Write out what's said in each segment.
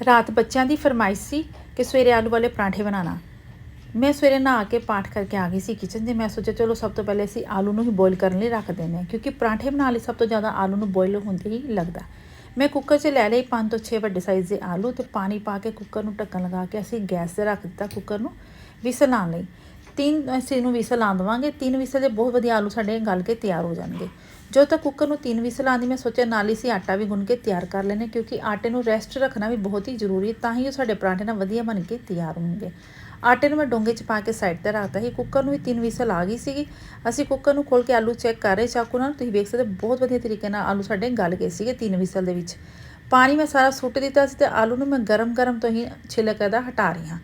ਰਾਤ ਬੱਚਿਆਂ ਦੀ ਫਰਮਾਇਸ਼ ਸੀ ਕਿ ਸਵੇਰੇ ਆਲੂ ਵਾਲੇ ਪਰਾਂਠੇ ਬਣਾਉਣਾ। ਮੈਂ ਸਵੇਰੇ ਨਹਾ ਕੇ ਪਾਠ ਕਰਕੇ ਆ ਗਈ ਸੀ ਕਿਚਨ 'ਚ ਮੈਂ ਸੋਚਿਆ, ਚਲੋ ਸਭ ਤੋਂ ਪਹਿਲੇ ਅਸੀਂ ਆਲੂ ਨੂੰ ਹੀ ਬੋਇਲ ਕਰਨ ਲਈ ਰੱਖ ਦਿੰਦੇ ਹਾਂ, ਕਿਉਂਕਿ ਪਰਾਂਠੇ ਬਣਾਉਣ ਲਈ ਸਭ ਤੋਂ ਜ਼ਿਆਦਾ ਆਲੂ ਨੂੰ ਬੋਇਲ ਹੁੰਦੇ ਹੀ ਲੱਗਦਾ। ਮੈਂ ਕੁੱਕਰ 'ਚ ਲੈ ਲਈ ਪੰਜ ਤੋਂ 6 ਵੱਡੇ ਸਾਈਜ਼ ਦੇ ਆਲੂ ਤੇ ਪਾਣੀ ਪਾ ਕੇ ਕੁੱਕਰ ਨੂੰ ਢੱਕਣ ਲਗਾ ਕੇ ਅਸੀਂ ਗੈਸ ਤੇ ਰੱਖ ਦਿੱਤਾ ਕੁੱਕਰ ਨੂੰ ਵਿਸਲ ਆਉਣ ਲਈ। ਤਿੰਨ ਅਸੀਂ ਨੂੰ ਵਿਸਲ ਆਂ ਦੇਵਾਂਗੇ। ਤਿੰਨ ਵਿਸਲ ਦੇ ਬਹੁਤ ਵਧੀਆ ਆਲੂ ਸਾਡੇ ਗਲ ਕੇ ਤਿਆਰ ਹੋ ਜਾਣਗੇ। ਜਦੋਂ ਤੱਕ ਕੁੱਕਰ ਨੂੰ ਤਿੰਨ ਵਿਸਲ ਆਉਂਦੀ, ਮੈਂ ਸੋਚਿਆ ਨਾਲ ਹੀ ਸੀ, ਆਟਾ ਵੀ ਗੁੰਨ ਕੇ ਤਿਆਰ ਕਰ ਲੈਣੇ ਕਿਉਂਕਿ ਆਟੇ ਨੂੰ ਰੈਸਟ ਰੱਖਣਾ ਵੀ ਬਹੁਤ ਹੀ ਜ਼ਰੂਰੀ ਹੈ, ਤਾਂ ਹੀ ਉਹ ਸਾਡੇ ਪਰਾਂਠੇ ਨਾਲ ਵਧੀਆ ਬਣ ਕੇ ਤਿਆਰ ਹੋਣਗੇ। ਆਟੇ ਨੂੰ ਮੈਂ ਡੋਂਗੇ 'ਚ ਪਾ ਕੇ ਸਾਈਡ ਤੇ ਰੱਖਤਾ ਸੀ, ਕੁੱਕਰ ਨੂੰ ਵੀ ਤਿੰਨ ਵਿਸਲ ਆ ਗਈ ਸੀਗੀ। ਅਸੀਂ ਕੁੱਕਰ ਨੂੰ ਖੋਲ ਕੇ ਆਲੂ ਚੈੱਕ ਕਰ ਰਹੇ, ਚਾਕੂ ਨਾਲ, ਤੁਸੀਂ ਵੇਖ ਸਕਦੇ ਬਹੁਤ ਵਧੀਆ ਤਰੀਕੇ ਨਾਲ ਆਲੂ ਸਾਡੇ ਗਲ ਗਏ ਸੀਗੇ ਤਿੰਨ ਵਿਸਲ ਦੇ ਵਿੱਚ। ਪਾਣੀ ਮੈਂ ਸਾਰਾ ਸੁੱਟ ਦਿੱਤਾ ਸੀ ਤੇ ਆਲੂ ਨੂੰ ਮੈਂ ਗਰਮ-ਗਰਮ ਤੋਂ ਹੀ ਛਿਲਕ ਇਹਦਾ ਹਟਾ ਰਹੀ ਹਾਂ।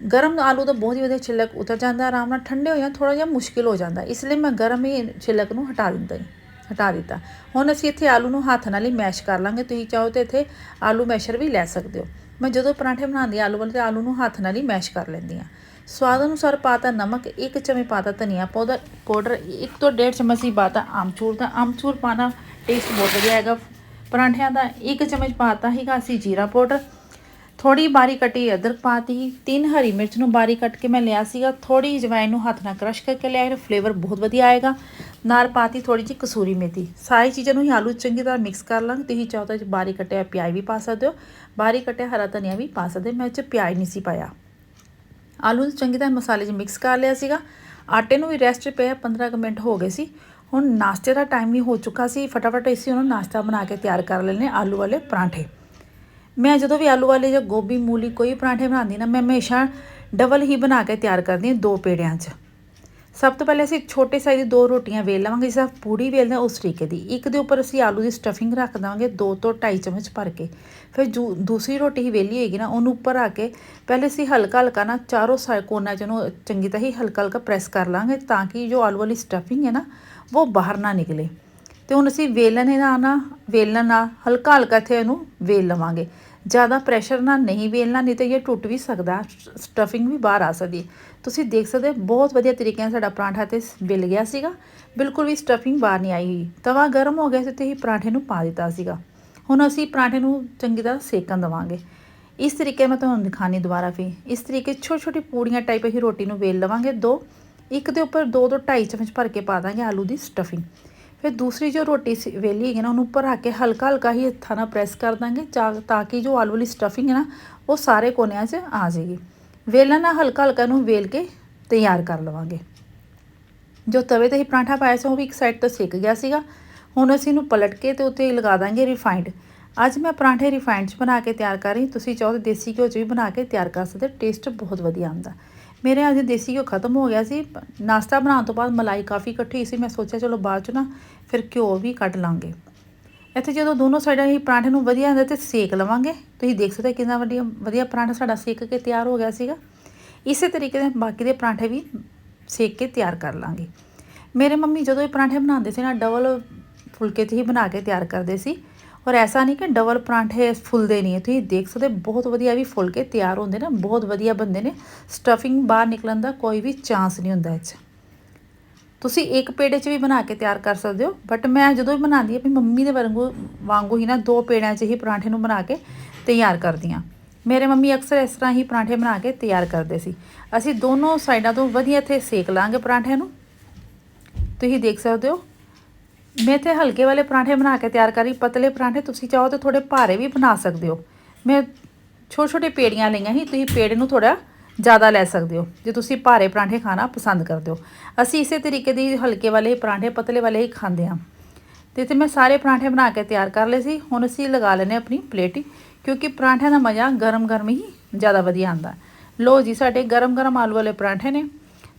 ਗਰਮ ਆਲੂ ਦਾ ਬਹੁਤ ਹੀ ਵਧੀਆ ਛਿਲਕ ਉਤਰ ਜਾਂਦਾ, ਆਰਾਮ ਨਾਲ ਠੰਡੇ ਹੋ ਜਾਂ ਥੋੜਾ ਜਿਹਾ ਮੁਸ਼ਕਿਲ ਹੋ ਜਾਂਦਾ। ਇਸ ਲਈ ਮੈਂ ਗਰਮ ਹੀ ਛਿਲਕ ਨੂੰ ਹਟਾ ਦਿੰਦਾ ਹਟਾ ਦਿੱਤਾ। ਹੁਣ ਅਸੀਂ ਇੱਥੇ ਆਲੂ ਨੂੰ ਹੱਥ ਨਾਲ ਹੀ ਮੈਸ਼ ਕਰ ਲਾਂਗੇ। ਤੁਸੀਂ ਚਾਹੋ ਤੇ ਇੱਥੇ ਆਲੂ ਮੈਸ਼ਰ ਵੀ ਲੈ ਸਕਦੇ ਹੋ। ਮੈਂ ਜਦੋਂ ਪਰਾਂਠੇ ਬਣਾਉਂਦੀ ਆਲੂ ਵਾਲੇ, ਤੇ ਆਲੂ ਨੂੰ ਹੱਥ ਨਾਲ ਹੀ ਮੈਸ਼ ਕਰ ਲੈਂਦੀ ਆ ਸਵਾਦ ਅਨੁਸਾਰ ਪਾਤਾ ਨਮਕ, ਇੱਕ ਚਮਚ ਪਾਤਾ ਧਨੀਆ ਪਾਊਡਰ ਪਾਊਡਰ, ਇੱਕ ਤੋਂ ਡੇਢ ਚਮਚ ਹੀ ਪਾਤਾ ਆਮਚੂਰ। ਦਾ ਆਮਚੂਰ ਪਾਣਾ ਟੇਸਟ ਬਹੁਤ ਵਧੀਆ ਆਏਗਾ ਪਰਾਂਠਿਆਂ ਦਾ ਇੱਕ ਚਮਚ ਪਾਤਾ ਹੀਗਾ ਅਸੀਂ ਜੀਰਾ ਪਾਊਡਰ। ਥੋੜੀ ਬਾਰੀ ਕਟੀ, ਅਦਰਕ ਪਾਤੀ ਤਿੰਨ ਹਰੀ ਮਿਰਚ ਨੂੰ ਬਾਰੀ ਕੱਟ ਕੇ ਮੈਂ ਲਿਆ ਸੀਗਾ। ਥੋੜੀ ਜਵਾਇਨ ਨੂੰ ਹੱਥ ਨਾਲ ਕ੍ਰਸ਼ ਕਰਕੇ ਲਿਆ ਇਹ ਫਲੇਵਰ ਬਹੁਤ ਵਧੀਆ ਆਏਗਾ। ਨਾਲ ਪਾਤੀ ਥੋੜੀ ਜਿਹੀ ਕਸੂਰੀ ਮੇਥੀ। ਸਾਰੀ ਚੀਜ਼ਾਂ ਨੂੰ ਹੀ ਆਲੂ 'ਚ ਚੰਗੀ ਤਰ੍ਹਾਂ ਮਿਕਸ ਕਰ ਲਾਂਗੇ ਤੁਸੀਂ ਚਾਹੋ ਤਾਂ ਬਾਰੀ ਕੱਟਿਆ ਪਿਆਜ਼ ਵੀ ਪਾ ਸਕਦੇ ਹੋ। ਬਾਰੀ ਕੱਟਿਆ ਹਰਾ ਧਨੀਆ ਵੀ ਪਾ ਸਕਦੇ ਮੈਂ ਇਹ 'ਚ ਪਿਆਜ਼ ਨਹੀਂ ਸੀ ਪਾਇਆ। ਆਲੂ ਨੂੰ ਚੰਗੀ ਤਰ੍ਹਾਂ ਮਸਾਲੇ 'ਚ ਮਿਕਸ ਕਰ ਲਿਆ ਸੀਗਾ। ਆਟੇ ਨੂੰ ਵੀ ਰੈਸਟ ਪਿਆ 15 ਕੁ ਮਿੰਟ ਹੋ ਗਏ ਸੀ। ਹੁਣ ਨਾਸ਼ਤੇ ਦਾ ਟਾਈਮ ਵੀ ਹੋ ਚੁੱਕਾ ਸੀ। ਫਟਾਫਟ ਅਸੀਂ ਉਹਨੂੰ ਨਾਸ਼ਤਾ ਬਣਾ ਕੇ ਤਿਆਰ ਕਰ ਲੈਣੇ ਆਲੂ ਵਾਲੇ ਪਰਾਂਠੇ। ਮੈਂ ਜਦੋਂ ਵੀ ਆਲੂ ਵਾਲੇ ਜਾਂ ਗੋਭੀ, ਮੂਲੀ ਕੋਈ ਪਰਾਂਠੇ ਬਣਾਉਂਦੀ ਨਾ, ਮੈਂ ਹਮੇਸ਼ਾ ਡਬਲ ਹੀ ਬਣਾ ਕੇ ਤਿਆਰ ਕਰਦੀ ਹਾਂ ਦੋ ਪੇੜਿਆਂ 'ਚ। ਸਭ ਤੋਂ ਪਹਿਲੇ ਅਸੀਂ ਛੋਟੇ ਸਾਈਜ਼ ਦੀ ਦੋ ਰੋਟੀਆਂ ਵੇਲ ਲਵਾਂਗੇ, ਜਿਸ ਤਰ੍ਹਾਂ ਪੂੜੀ ਵੇਲਦੇ ਹਾਂ ਉਸ ਤਰੀਕੇ ਦੀ। ਇੱਕ ਦੇ ਉੱਪਰ ਅਸੀਂ ਆਲੂ ਦੀ ਸਟਫਿੰਗ ਰੱਖ ਦਾਂਗੇ ਦੋ ਤੋਂ ਢਾਈ ਚਮਚ ਭਰ ਕੇ। ਫਿਰ ਜੂ, ਦੂਸਰੀ ਰੋਟੀ ਹੀ ਵੇਲੀ ਹੋਏਗੀ ਨਾ, ਉਹਨੂੰ ਉੱਪਰ ਆ ਕੇ ਪਹਿਲੇ ਅਸੀਂ ਹਲਕਾ ਹਲਕਾ ਨਾ ਚਾਰੋਂ ਸਾਈਡ ਕੋਨਾ 'ਚ ਉਹਨੂੰ ਚੰਗੀ ਤਰ੍ਹਾਂ ਹੀ ਹਲਕਾ ਹਲਕਾ ਪ੍ਰੈਸ ਕਰ ਲਾਂਗੇ, ਤਾਂ ਕਿ ਜੋ ਆਲੂ ਵਾਲੀ ਸਟਫਿੰਗ ਹੈ ਨਾ, ਉਹ ਬਾਹਰ ਨਾ ਨਿਕਲੇ। ਤੇ ਹੁਣ ਅਸੀਂ ਵੇਲਣ ਨਾਲ ਨਾ, ਵੇਲਣ ਨਾਲ ਹਲਕਾ ਹਲਕਾ ਇੱਥੇ ਇਹਨੂੰ ਵੇਲ ਲਵਾਂਗੇ। ਜ਼ਿਆਦਾ ਪ੍ਰੈਸ਼ਰ ਨਾਲ ਨਹੀਂ ਵੇਲਣਾ, ਨਹੀਂ ਤਾਂ ਇਹ ਟੁੱਟ ਵੀ ਸਕਦਾ ਸਟਫਿੰਗ ਵੀ ਬਾਹਰ ਆ ਸਕਦੀ ਤੁਸੀਂ ਦੇਖ ਸਕਦੇ ਹੋ, ਬਹੁਤ ਵਧੀਆ ਤਰੀਕੇ ਨਾਲ ਸਾਡਾ ਪਰਾਂਠਾ ਤੇ ਬਿਲ ਗਿਆ ਸੀਗਾ। ਬਿਲਕੁਲ ਵੀ ਸਟਫਿੰਗ ਬਾਹਰ ਨਹੀਂ ਆਈ ਹੋਈ। ਤਵਾ ਗਰਮ ਹੋ ਗਿਆ ਸੀ ਤੇ ਹੀ ਪਰਾਂਠੇ ਨੂੰ ਪਾ ਦਿੱਤਾ ਸੀਗਾ। ਹੁਣ ਅਸੀਂ ਪਰਾਂਠੇ ਨੂੰ ਚੰਗੀ ਤਰ੍ਹਾਂ ਸੇਕਣ ਦਵਾਂਗੇ। ਇਸ ਤਰੀਕੇ ਮੈਂ ਤੁਹਾਨੂੰ ਦਿਖਾਣੀ ਦੁਬਾਰਾ ਫਿਰ। ਇਸ ਤਰੀਕੇ ਛੋਟੀ ਛੋਟੀ ਪੂੜੀਆਂ ਟਾਈਪ ਅਸੀਂ ਰੋਟੀ ਨੂੰ ਵੇਲ ਲਵਾਂਗੇ ਦੋ। ਇੱਕ ਦੇ ਉੱਪਰ ਦੋ ਤੋਂ ਢਾਈ ਚਮਚ ਭਰ ਕੇ ਪਾ ਦਾਂਗੇ ਆਲੂ ਦੀ ਸਟਫਿੰਗ ਫਿਰ ਦੂਸਰੀ ਜੋ ਰੋਟੀ ਸੀ, ਵੇਲੀ ਹੈਗੀ ਨਾ, ਉਹਨੂੰ ਭਰਾ ਕੇ ਹਲਕਾ ਹਲਕਾ ਹੀ ਹੱਥਾਂ ਨਾਲ ਪ੍ਰੈਸ ਕਰ ਦਾਂਗੇ ਤਾਂ ਕਿ ਜੋ ਆਲੂ ਵਾਲੀ ਸਟਫਿੰਗ ਹੈ ਨਾ, ਉਹ ਸਾਰੇ ਕੋਨਿਆਂ 'ਚ ਆ ਜਾਏਗੀ। ਵੇਲਣ ਨਾਲ ਹਲਕਾ ਹਲਕਾ ਨੂੰ ਵੇਲ ਕੇ ਤਿਆਰ ਕਰ ਲਵਾਂਗੇ। ਜੋ ਤਵੇ ਤੇ ਹੀ ਪਰਾਂਠਾ ਪਾਇਆ ਸੀ, ਉਹ ਵੀ ਇੱਕ ਸਾਈਡ ਤੋਂ ਸਿੱਕ ਗਿਆ ਸੀਗਾ। ਹੁਣ ਅਸੀਂ ਇਹਨੂੰ ਪਲਟ ਕੇ ਤੇ ਉੱਤੇ ਲਗਾ ਦਾਂਗੇ ਰਿਫਾਈਨਡ ਅੱਜ ਮੈਂ ਪਰਾਂਠੇ ਰਿਫਾਈਨਡ 'ਚ ਬਣਾ ਕੇ ਤਿਆਰ ਕਰ ਰਹੀ ਤੁਸੀਂ ਚਾਹੋ ਤਾਂ ਦੇਸੀ ਘਿਓ 'ਚ ਵੀ ਬਣਾ ਕੇ ਤਿਆਰ ਕਰ ਸਕਦੇ ਟੇਸਟ ਬਹੁਤ ਵਧੀਆ ਆਉਂਦਾ। ਮੇਰੇ ਅੱਜ ਦੇਸੀ ਘਿਓ ਖਤਮ ਹੋ ਗਿਆ ਸੀ। ਨਾਸ਼ਤਾ ਬਣਾਉਣ ਤੋਂ ਬਾਅਦ ਮਲਾਈ ਕਾਫੀ ਇਕੱਠੀ ਹੋਈ ਸੀ। ਮੈਂ ਸੋਚਿਆ ਚਲੋ ਬਾਅਦ 'ਚ ਨਾ ਫਿਰ ਘਿਓ ਵੀ ਕੱਢ ਲਾਂਗੇ। ਇੱਥੇ ਜਦੋਂ ਦੋਨੋਂ ਸਾਈਡਾਂ ਹੀ ਪਰਾਂਠੇ ਨੂੰ ਵਧੀਆ ਅੰਦਰ ਤੇ ਸੇਕ ਲਵਾਂਗੇ। ਤੁਸੀਂ ਦੇਖ ਸਕਦੇ ਕਿੰਨਾ ਵਧੀਆ ਵਧੀਆ ਪਰਾਂਠਾ ਸਾਡਾ ਸੇਕ ਕੇ ਤਿਆਰ ਹੋ ਗਿਆ ਸੀਗਾ। ਇਸੇ ਤਰੀਕੇ ਨਾਲ ਬਾਕੀ ਦੇ ਪਰਾਂਠੇ ਵੀ ਸੇਕ ਕੇ ਤਿਆਰ ਕਰ ਲਾਂਗੇ। ਮੇਰੇ ਮੰਮੀ ਜਦੋਂ ਇਹ ਪਰਾਂਠੇ ਬਣਾਉਂਦੇ ਸੀ ਨਾ, ਡਬਲ ਫੁਲਕੇ 'ਤੇ ਹੀ ਬਣਾ ਕੇ ਤਿਆਰ ਕਰਦੇ ਸੀ। ਔਰ ਐਸਾ ਨਹੀਂ ਕਿ ਡਬਲ ਪਰਾਂਠੇ ਫੁੱਲਦੇ ਨਹੀਂ ਤੁਸੀਂ ਦੇਖ ਸਕਦੇ ਬਹੁਤ ਵਧੀਆ ਵੀ ਫੁੱਲ ਕੇ ਤਿਆਰ ਹੁੰਦੇ ਨੇ, ਬਹੁਤ ਵਧੀਆ ਬੰਦੇ ਨੇ। ਸਟਫਿੰਗ ਬਾਹਰ ਨਿਕਲਣ ਦਾ ਕੋਈ ਵੀ ਚਾਂਸ ਨਹੀਂ ਹੁੰਦਾ ਇਹ 'ਚ ਤੁਸੀਂ ਇੱਕ ਪੇੜੇ 'ਚ ਵੀ ਬਣਾ ਕੇ ਤਿਆਰ ਕਰ ਸਕਦੇ ਹੋ ਬਟ ਮੈਂ ਜਦੋਂ ਵੀ ਬਣਾਉਂਦੀ ਆਪਣੀ ਮੰਮੀ ਦੇ ਵਾਂਗੂ ਵਾਂਗੂ ਹੀ ਨਾ ਦੋ ਪੇੜਿਆਂ 'ਚ ਹੀ ਪਰਾਂਠੇ ਨੂੰ ਬਣਾ ਕੇ ਤਿਆਰ ਕਰਦੀ ਹਾਂ। ਮੇਰੇ ਮੰਮੀ ਅਕਸਰ ਇਸ ਤਰ੍ਹਾਂ ਹੀ ਪਰਾਂਠੇ ਬਣਾ ਕੇ ਤਿਆਰ ਕਰਦੇ ਸੀ। ਅਸੀਂ ਦੋਨੋਂ ਸਾਈਡਾਂ ਤੋਂ ਵਧੀਆ ਇੱਥੇ ਸੇਕ ਲਾਂਗੇ ਪਰਾਂਠਿਆਂ ਨੂੰ। ਤੁਸੀਂ ਦੇਖ ਸਕਦੇ ਹੋ ਮੈਂ ਇੱਥੇ ਹਲਕੇ ਵਾਲੇ ਪਰਾਂਠੇ ਬਣਾ ਕੇ ਤਿਆਰ ਕਰੀ ਪਤਲੇ ਪਰਾਂਠੇ ਤੁਸੀਂ ਚਾਹੋ ਤਾਂ ਥੋੜੇ ਭਾਰੇ ਵੀ ਬਣਾ ਸਕਦੇ ਹੋ। ਮੈਂ ਛੋਟੇ ਛੋਟੇ ਪੇੜੀਆਂ ਲਈਆਂ ਸੀ, ਤੁਸੀਂ ਪੇੜ ਨੂੰ ਥੋੜਾ ਜ਼ਿਆਦਾ ਲੈ ਸਕਦੇ ਹੋ, ਜੇ ਤੁਸੀਂ ਭਾਰੇ ਪਰਾਂਠੇ ਖਾਣਾ ਪਸੰਦ ਕਰਦੇ ਹੋ। ਅਸੀਂ ਇਸੇ ਤਰੀਕੇ ਦੀ ਹਲਕੇ ਵਾਲੇ ਪਰਾਂਠੇ ਪਤਲੇ ਵਾਲੇ ਹੀ ਖਾਂਦੇ ਹਾਂ। ਤੇ ਤੇ ਮੈਂ ਸਾਰੇ ਪਰਾਂਠੇ ਬਣਾ ਕੇ ਤਿਆਰ ਕਰ ਲਏ ਸੀ, ਹੁਣ ਅਸੀਂ ਲਗਾ ਲੈਨੇ ਆਪਣੀ ਪਲੇਟ ਕਿਉਂਕਿ ਪਰਾਂਠਿਆਂ ਦਾ ਮਜ਼ਾ ਗਰਮ ਗਰਮ ਹੀ ਜ਼ਿਆਦਾ ਵਧੀਆ ਆਉਂਦਾ। ਲੋ ਜੀ, ਸਾਡੇ ਗਰਮ ਗਰਮ ਆਲੂ ਵਾਲੇ ਪਰਾਂਠੇ ਨੇ,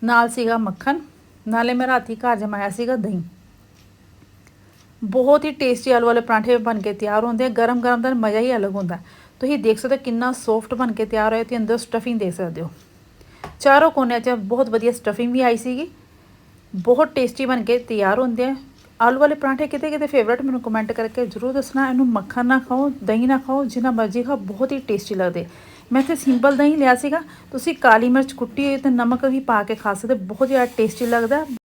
ਨਾਲ ਸੀਗਾ ਮੱਖਣ, ਨਾਲੇ ਮੈਂ ਰਾਤੀ ਘਰ ਜਮਾਇਆ ਸੀਗਾ ਦਹੀਂ। ਬਹੁਤ ਹੀ ਟੇਸਟੀ ਆਲੂ ਵਾਲੇ ਪਰਾਂਠੇ ਬਣ ਕੇ ਤਿਆਰ ਹੁੰਦੇ ਆ, ਗਰਮ ਗਰਮ ਦਾ ਮਜ਼ਾ ਹੀ ਅਲੱਗ ਹੁੰਦਾ। ਤੁਸੀਂ ਦੇਖ ਸਕਦੇ ਕਿੰਨਾ ਸੌਫਟ ਬਣ ਕੇ ਤਿਆਰ ਹੋਇਆ ਤੇ ਅੰਦਰ ਸਟਫਿੰਗ ਦੇਖ ਸਕਦੇ ਹੋ। ਚਾਰੋਂ ਕੋਨਿਆਂ 'ਚ ਬਹੁਤ ਵਧੀਆ ਸਟਫਿੰਗ ਵੀ ਆਈ ਸੀਗੀ। ਬਹੁਤ ਟੇਸਟੀ ਬਣ ਕੇ ਤਿਆਰ ਹੁੰਦੇ ਆ। ਆਲੂ ਵਾਲੇ ਪਰਾਂਠੇ ਕਿਤੇ ਕਿਤੇ ਫੇਵਰਟ ਮੈਨੂੰ ਕਮੈਂਟ ਕਰਕੇ ਜ਼ਰੂਰ ਦੱਸਣਾ। ਇਹਨੂੰ ਮੱਖਣ ਨਾ ਖਾਓ, ਦਹੀਂ ਨਾ ਖਾਓ, ਜਿੰਨਾ ਮਰਜ਼ੀ ਖਾਓ, ਬਹੁਤ ਹੀ ਟੇਸਟੀ ਲੱਗਦੇ ਮੈਂ ਇੱਥੇ ਸਿੰਪਲ ਦਹੀਂ ਲਿਆ ਸੀਗਾ। ਤੁਸੀਂ ਕਾਲੀ ਮਿਰਚ ਕੁੱਟੀ ਹੋਈ ਤੇ ਨਮਕ ਵੀ ਪਾ ਕੇ ਖਾ ਸਕਦੇ ਬਹੁਤ ਜ਼ਿਆਦਾ ਟੇਸਟੀ ਲੱਗਦਾ।